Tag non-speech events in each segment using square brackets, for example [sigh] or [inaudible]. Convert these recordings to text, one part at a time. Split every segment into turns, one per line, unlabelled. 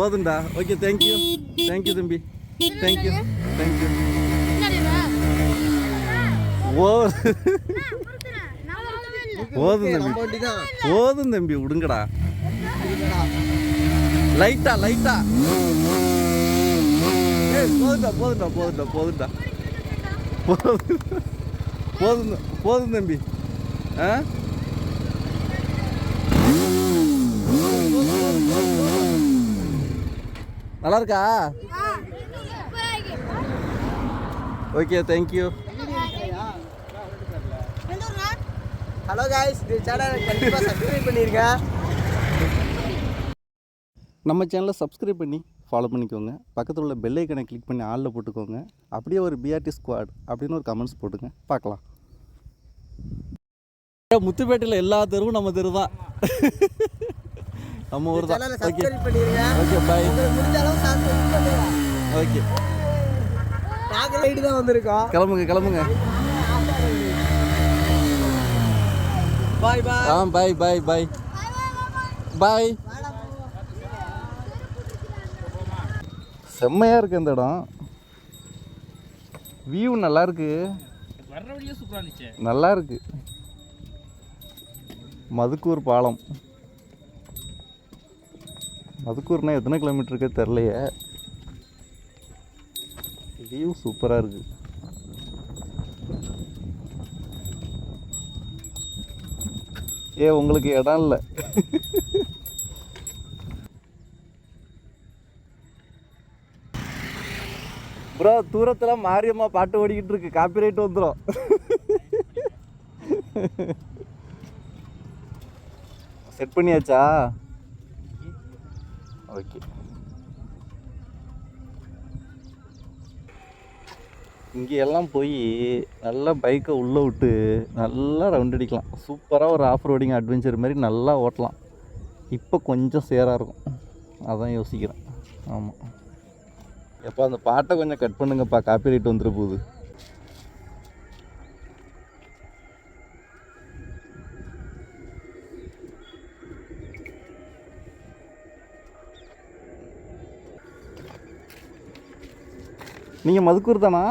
போதும்டா okay thank you thank you தம்பி thank you thank you ஓ போதும் தம்பி போதும் தம்பி விடுங்கடா லைட்டா லைட்டா போதும்டா போதும்டா போதும்டா போதும் போதும் போதும் தம்பி ஆ நல்லா இருக்கா ஓகே தேங்க்யூ
ஹலோ காய்ஸ் இந்த கண்டிப்பாக சப்ஸ்கிரைப் பண்ணியிருக்கேன்
நம்ம சேனலை சப்ஸ்கிரைப் பண்ணி ஃபாலோ பண்ணிக்கோங்க. பக்கத்தில் உள்ள பெல் ஐக்கனை கிளிக் பண்ணி ஆளில் போட்டுக்கோங்க. அப்படியே ஒரு பிஆர்டி ஸ்குவாட் அப்படின்னு ஒரு கமெண்ட்ஸ் போட்டுங்க. பார்க்கலாம். முத்துப்பேட்டையில் எல்லா தெருவும் நம்ம தெரு தான். நம்ம ஊர் தான் okay okay bye okay
light தான் வந்திருக்கோம்.
கிளம்புங்க கிளம்புங்க.
பாய் பாய்
ஆ பாய் பாய் பாய் பாய் செம்மையாக இருக்கு இந்த இடம். வியூ நல்லா இருக்கு. நல்லா இருக்கு. மதுக்கூர் பாலம். மதுக்கூர்னா எத்தனை கிலோமீட்டர் தெரிலையே வியூ சூப்பராக இருக்கு. ஏ உங்களுக்கு இடம் இல்லை. ப்ரோ தூரத்தில் மாரியம்மா பாட்டு ஓடிக்கிட்டு இருக்கு. காப்பிரைட் வந்துடும் செட் பண்ணியாச்சா? ஓகே. இங்கே எல்லாம் போய் நல்லா பைக்கை உள்ளே விட்டு நல்லா ரவுண்ட் அடிக்கலாம். சூப்பராக ஒரு ஆஃப் ரோடிங் அட்வென்ச்சர் மாதிரி நல்லா ஓட்டலாம். இப்போ கொஞ்சம் சேராக இருக்கும். அதான் யோசிக்கிறேன். ஆமாம் எப்போ அந்த பாட்டை கொஞ்சம் கட் பண்ணுங்கப்பா. காப்பி ரைட் வந்துட போகுது. நீங்கள் மதுக்கூர் தானா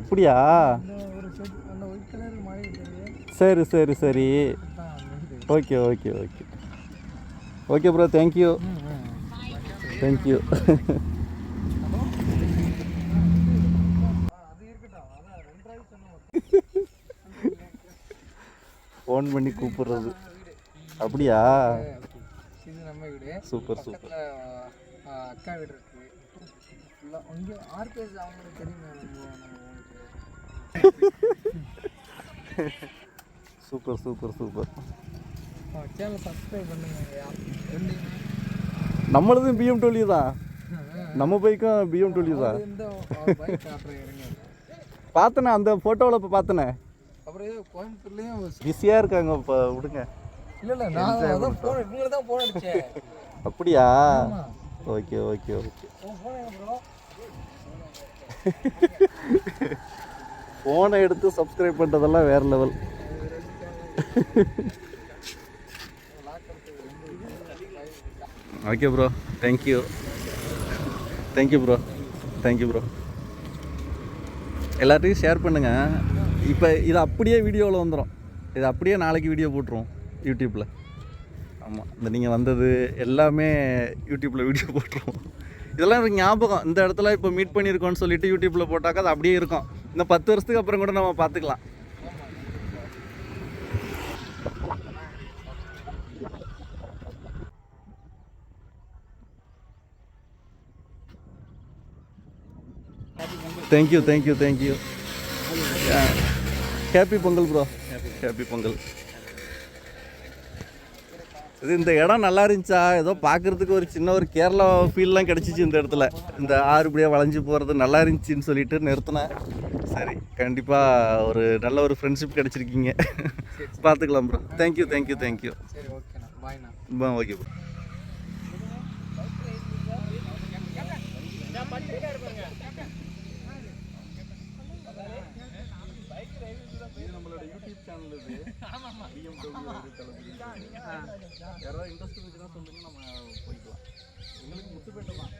அப்படியா? சரி சரி சரி. Okay okay okay. Okay bro thank you thank you phone பண்ணி கூப்பிடுறது. அப்படியா? சூப்பர் சூப்பர்
அக்கா வீடு ஃபுல்லாக இங்கே ஆர்பிஎஸ் அவங்களுக்கு தெரியுமே நம்ம நம்ம [laughs]
super super. Super
channel subscribe பண்ணுங்க ரெண்டு
நம்மளதும் பிஎம்டபிள்யூ தான். நம்ம பைக்கும் தான்.
பைக் காட்டுறேன் இருங்க.
பார்த்தனே அந்த ஃபோட்டோவில் இப்போ பார்த்தனே?
அப்புறம் ஏதோ கோயம்புத்தூர்லேயும்
பிஸியாக இருக்காங்க இப்போ விடுங்க.
இல்லை இல்லை நான் அதான் ஃபோன் இவங்களை தான் ஃபோன் அடித்தேன்
அப்படியா. ஓகே ஓகே ஓகே
ஃபோனை
எடுத்து சப்ஸ்கிரைப் பண்ணுறதெல்லாம் வேறு level okay bro thank you thank you bro thank you bro எல்லாத்தையும் ஷேர் பண்ணுங்கள் இப்போ இது அப்படியே வீடியோவில் வந்துடும் இது அப்படியே நாளைக்கு வீடியோ போட்டுருவோம் யூடியூப்பில் ஆமாம் இந்த நீங்கள் வந்தது எல்லாமே யூடியூப்பில் வீடியோ போட்டுருவோம். இதெல்லாம் எனக்கு ஞாபகம். இந்த இடத்துல இப்போ மீட் பண்ணியிருக்கோம்னு சொல்லிட்டு யூடியூப்பில் போட்டாக்கா அது அப்படியே இருக்கும். இந்த பத்து வருஷத்துக்கு அப்புறம் கூட நம்ம பார்த்துக்கலாம். Thank you thank you thank you happy Pongal bro happy Pongal இது இந்த இடம் நல்லா இருந்துச்சா? ஏதோ பார்க்குறதுக்கு ஒரு சின்ன ஒரு கேரளா ஃபீல்லாம் கிடச்சிச்சு இந்த இடத்துல. இந்த ஆறு இப்படியே வளைஞ்சு போகிறது நல்லா இருந்துச்சுன்னு சொல்லிட்டு நிறுத்தினேன். சரி கண்டிப்பாக ஒரு நல்ல ஒரு ஃப்ரெண்ட்ஷிப் கிடச்சிருக்கீங்க. பார்த்துக்கலாம் bro thank you thank you thank you
பாய்ண்ணா
okay bro நம்மளோட யூடியூப் சேனல் இது பிஎம்டபிள்யூ யாராவது இன்ட்ரெஸ்ட் இருந்துச்சுன்னா சொல்லுங்க நம்ம போய்க்குவோம் எங்களுக்கு முத்துப்பேட்டை தான்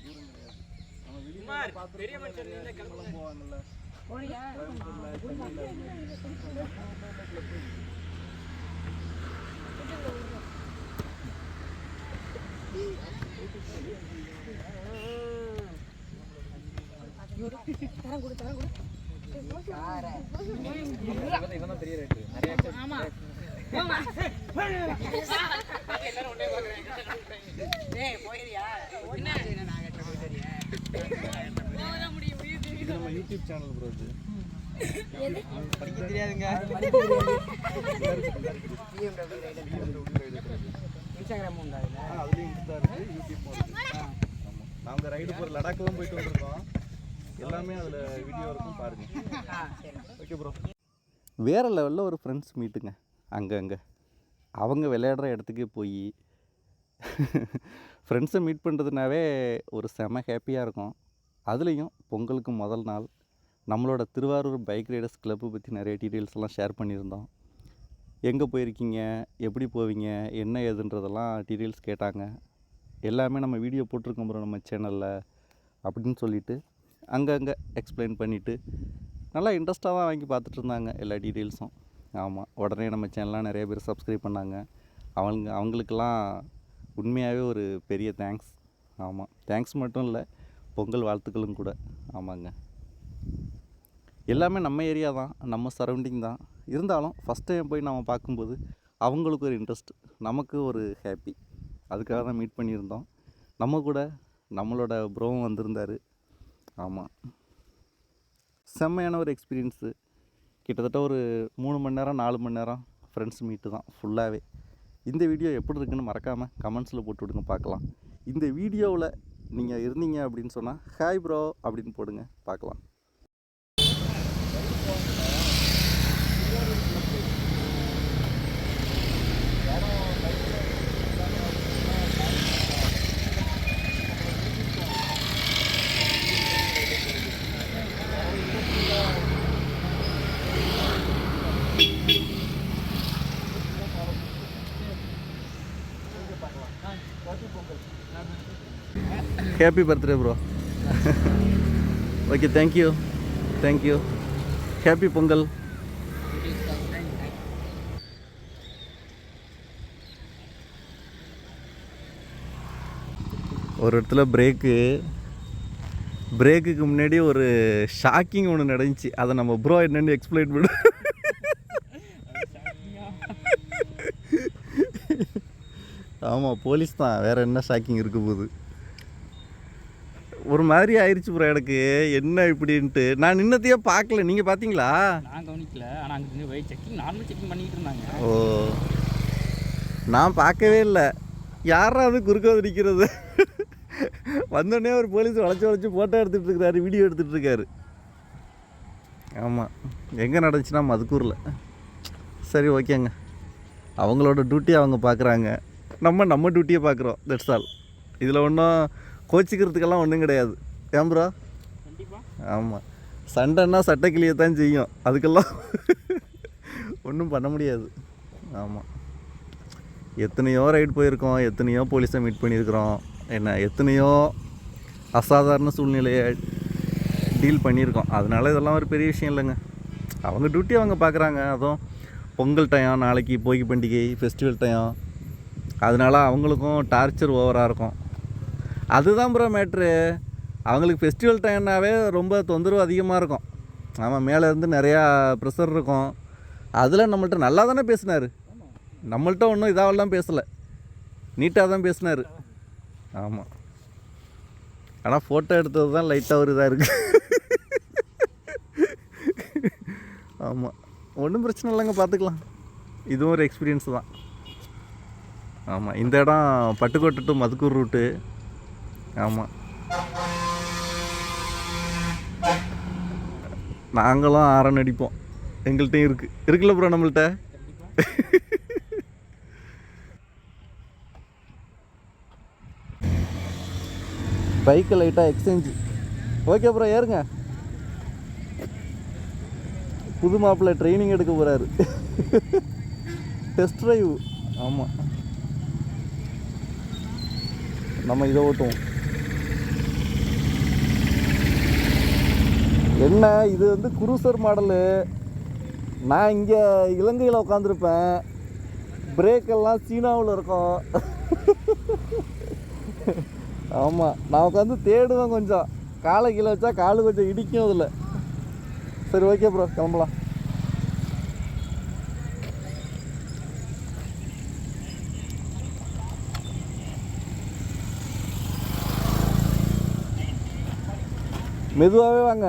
தூரம் கிடையாது. நம்ம வெளியில பார்த்து பெரிய மனுஷன் போவாங்கல்ல. கோயம்புத்தூர்ல சென்னையில
இவன் தான் பெரிய ரேட்டு நிறைய
இது நம்ம யூடியூப் சேனல் ப்ரோ இது
படிக்க தெரியாதுங்க இன்ஸ்டாகிராம் உண்டா இதுல
ஆ, அதுலயும் இன்ஸ்டா இருக்கு யூடியூப்பும் இருக்கு ரைடு போகிற லடாக்லாம் போயிட்டு வந்திருக்கோம் எல்லாமே அதில் வீடியோ இருக்கும்
பாருங்கள்
ஓகே ப்ரோ வேற லெவலில் ஒரு ஃப்ரெண்ட்ஸ் மீட்டுங்க அங்கே அங்கே. அவங்க விளையாடுற இடத்துக்கு போய் ஃப்ரெண்ட்ஸை மீட் பண்ணுறதுனாவே ஒரு செம ஹாப்பியாக இருக்கும். அதுலேயும் பொங்கலுக்கு முதல் நாள் நம்மளோட திருவாரூர் பைக் ரைடர்ஸ் கிளப்பு பற்றி நிறைய டீட்டெயில்ஸ் எல்லாம் ஷேர் பண்ணியிருந்தோம். எங்கே போயிருக்கீங்க? எப்படி போவீங்க? என்ன ஏதுன்றதெல்லாம் டீட்டெயில்ஸ் கேட்டாங்க. எல்லாமே நம்ம வீடியோ போட்டிருக்கோம் ப்ரோ நம்ம சேனலில் அப்படின்னு சொல்லிட்டு அங்கங்கே எக்ஸ்பிளைன் பண்ணிவிட்டு நல்லா இன்ட்ரெஸ்ட்டாக தான் வாங்கி பார்த்துட்டு இருந்தாங்க எல்லா டீட்டெயில்ஸும் ஆமாம் உடனே நம்ம சேனல்லாம் நிறைய பேர் சப்ஸ்கிரைப் பண்ணாங்க. அவங்க அவங்களுக்கெல்லாம் உண்மையாகவே ஒரு பெரிய தேங்க்ஸ் ஆமாம் தேங்க்ஸ் மட்டும் இல்லை பொங்கல் வாழ்த்துக்களும் கூட. ஆமாங்க. எல்லாமே நம்ம ஏரியா தான். நம்ம சரௌண்டிங் தான். இருந்தாலும் ஃபஸ்ட் டைம் போய் நம்ம பார்க்கும்போது அவங்களுக்கு ஒரு இன்ட்ரெஸ்ட் நமக்கு ஒரு ஹாப்பி அதுக்காக தான் மீட் பண்ணியிருந்தோம். நம்ம கூட நம்மளோட ப்ரோவும் வந்திருந்தார். ஆமாம் செம்மையான ஒரு எக்ஸ்பீரியன்ஸு கிட்டத்தட்ட ஒரு மூணு மணி நேரம் நாலு மணி நேரம் ஃப்ரெண்ட்ஸ் மீட்டு தான் ஃபுல்லாகவே இந்த வீடியோ எப்படி இருக்குன்னு மறக்காமல் கமெண்ட்ஸில் போட்டு விடுங்க பார்க்கலாம். இந்த வீடியோவில் நீங்கள் இருந்தீங்க அப்படின்னு சொன்னால் ஹாய் ப்ரோ அப்படின்னு போடுங்க பார்க்கலாம். Happy birthday bro okay thank you thank you happy Pongal ஒரு இடத்துல பிரேக்கு பிரேக்குக்கு முன்னாடி ஒரு ஷாக்கிங் ஒன்று நடந்துச்சு. அதை நம்ம ப்ரோ என்னென்னு எக்ஸ்பிளைன் பண்ண. ஆமாம் போலீஸ் தான். வேறு என்ன ஷாக்கிங் இருக்க போகுது? ஒரு மாதிரி ஆயிடுச்சு ப்ரோ எனக்கு. என்ன இப்படின்ட்டு? நான் நின்னத்தையே பார்க்கல. நீங்கள் பார்த்தீங்களா?
நான் கவனிக்கல. ஆனால் அங்கே செக்கிங் நார்மல் செக்கிங் பண்ணிட்டு இருந்தாங்க.
ஓ. நான் பார்க்கவே இல்லை. யாரா அது குறுக்க வந்து நிற்கிறது வந்தோடனே ஒரு போலீஸ் வளைச்சி வளைச்சி ஃபோட்டோ எடுத்துகிட்டு இருக்காரு வீடியோ எடுத்துகிட்டு இருக்காரு. ஆமாம் எங்கே நடந்துச்சுன்னா மதுக்கூரில். சரி ஓகேங்க. அவங்களோட டியூட்டி அவங்க பார்க்குறாங்க நம்ம நம்ம டியூட்டியை பார்க்குறோம் தட்ஸ் ஆல் இதில் ஒன்றும் கோச்சிக்கிறதுக்கெல்லாம் ஒன்றும் கிடையாது. ஏன் ப்ரோ ஆமாம் சண்டைன்னா சட்டை கிளியை தான் செய்யும். அதுக்கெல்லாம் ஒன்றும் பண்ண முடியாது. ஆமாம் எத்தனையோ ரைடு போயிருக்கோம். எத்தனையோ போலீஸை மீட் பண்ணியிருக்கிறோம். என்ன எத்தனையோ அசாதாரண சூழ்நிலையை டீல் பண்ணியிருக்கோம். அதனால இதெல்லாம் ஒரு பெரிய விஷயம் இல்லைங்க. அவங்க டியூட்டி அவங்க பார்க்குறாங்க அதுவும் பொங்கல் டைம் நாளைக்கு போகி பண்டிகை ஃபெஸ்டிவல் டைம் அதனால அவங்களுக்கும் டார்ச்சர் ஓவராக இருக்கும். அதுதான் ப்ரோ மேட்ரு அவங்களுக்கு ஃபெஸ்டிவல் டைம்னாவே ரொம்ப தொந்தரவு அதிகமாக இருக்கும். ஆமாம் மேலே இருந்து நிறையா ப்ரெஷர் இருக்கும். அதில் நம்மள்ட்ட நல்லா தானே பேசினார். நம்மள்ட்ட ஒன்றும் இதாவெல்லாம் பேசலை. நீட்டாக தான் பேசினார். ஆமாம் ஆனால் ஃபோட்டோ எடுத்தது தான் லைட்டாக ஒரு இதாக இருக்குது ஆமாம் ஒன்றும் பிரச்சனை இல்லைங்க பார்த்துக்கலாம் இதுவும் ஒரு எக்ஸ்பீரியன்ஸ் தான். ஆமாம் இந்த இடம் பட்டுக்கோட்டை டு மதுக்கூர் ரூட்டு ஆமாம் நாங்களும் ஆரன் அடிப்போம். எங்கள்கிட்டையும் இருக்குது இருக்குல்ல ப்ரோ நம்மள்ட்ட? பைக்கு லைட்டாக எக்ஸ்சேஞ்சு ஓகே ப்ரோ ஏறுங்க. புது மாப்பிள்ளை ட்ரைனிங் எடுக்க போகிறாரு டெஸ்ட் ட்ரைவ் ஆமாம் நம்ம இதை ஓட்டுவோம். என்ன இது வந்து குரூசர் மாடலு. நான் இங்கே இலங்கையில் உட்காந்துருப்பேன் பிரேக்கெல்லாம் சீனாவில் இருக்கும். ஆமாம் நான் உட்காந்து தேடுவேன் கொஞ்சம். காலை கீழே வச்சா காலு கொஞ்சம் இடிக்கும் அதில். சரி ஓகே ப்ரோ கிளம்பலாம். மெதுவாகவே வாங்க.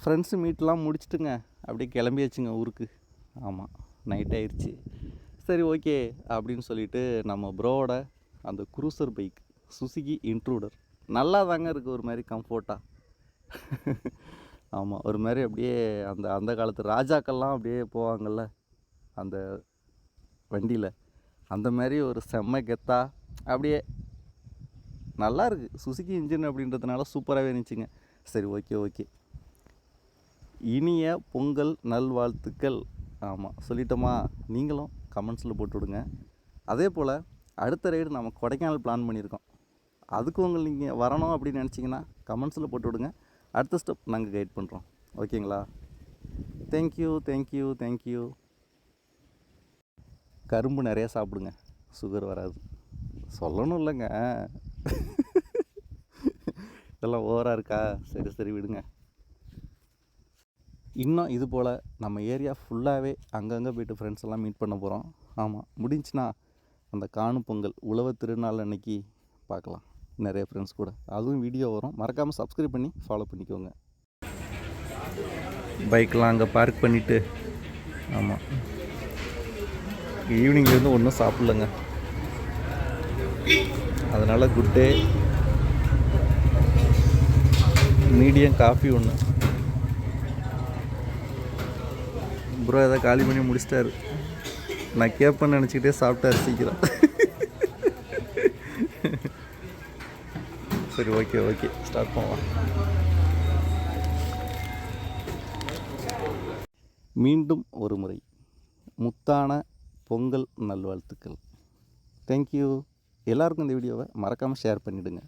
ஃப்ரெண்ட்ஸு மீட்லாம் முடிச்சிட்டுங்க. அப்படியே கிளம்பியாச்சுங்க ஊருக்கு. ஆமாம் நைட் ஆயிடுச்சு சரி ஓகே அப்படின்னு சொல்லிட்டு நம்ம ப்ரோவோட அந்த குரூசர் பைக் சுசுகி இன்ட்ரூடர் நல்லா தாங்க இருக்குது ஒரு மாதிரி கம்ஃபோர்ட்டாக ஆமாம் ஒரு மாதிரி அப்படியே அந்த அந்த காலத்து ராஜாக்கள்லாம் அப்படியே போவாங்கள்ல அந்த வண்டியில். அந்த மாதிரி ஒரு செம்ம கெத்தா அப்படியே நல்லா இருக்குது சுசுகி இன்ஜின் அப்படின்றதுனால சூப்பராகவே இருந்துச்சுங்க. சரி ஓகே ஓகே இனிய பொங்கல் நல்வாழ்த்துக்கள். ஆமாம் சொல்லிட்டோமா? நீங்களும் கமெண்ட்ஸில் போட்டு விடுங்க. அதே போல் அடுத்த ரைடு நம்ம கொடைக்கானல் பிளான் பண்ணியிருக்கோம். அதுக்கு உங்கள் நீங்கள் வரணும் அப்படின்னு நினச்சிங்கன்னா கமெண்ட்ஸில் போட்டு விடுங்க. அடுத்த ஸ்டெப் நாங்கள் கைட் பண்ணுறோம் ஓகேங்களா? தேங்க்யூ தேங்க்யூ தேங்க்யூ கரும்பு நிறையா சாப்பிடுங்க. சுகர் வராது. சொல்லணும் இல்லைங்க. இதெல்லாம் ஓவராக இருக்கா? சரி சரி விடுங்க. இன்னும் இது போல் நம்ம ஏரியா ஃபுல்லாகவே அங்கங்கே போயிட்டு ஃப்ரெண்ட்ஸ் எல்லாம் மீட் பண்ண போகிறோம் ஆமாம் முடிஞ்சுன்னா அந்த காணும் பொங்கல் உழவு திருநாள் அன்னைக்கு பார்க்கலாம். நிறைய ஃப்ரெண்ட்ஸ் கூட. அதுவும் வீடியோ வரும். மறக்காமல் சப்ஸ்கிரைப் பண்ணி ஃபாலோ பண்ணிக்கோங்க. பைக்கெலாம் அங்கே பார்க் பண்ணிவிட்டு ஆமாம் ஈவினிங்லேருந்து ஒன்றும் சாப்பிட்லங்க. அதனால் குட் டே மீடியம் காஃபி ஒன்று ப்ரோ எதாவது காலி பண்ணி முடிச்சிட்டாரு. நான் கேட்பேன்னு நினச்சிக்கிட்டே சாப்பிட்டாரு சீக்கிரம். சரி ஓகே ஓகே. ஸ்டார்ட் பண்ணலாம். மீண்டும் ஒரு முறை. முத்தான பொங்கல் நல்வாழ்த்துக்கள். தேங்க்யூ எல்லாருக்கும் இந்த வீடியோவை மறக்காமல் ஷேர் பண்ணிவிடுங்க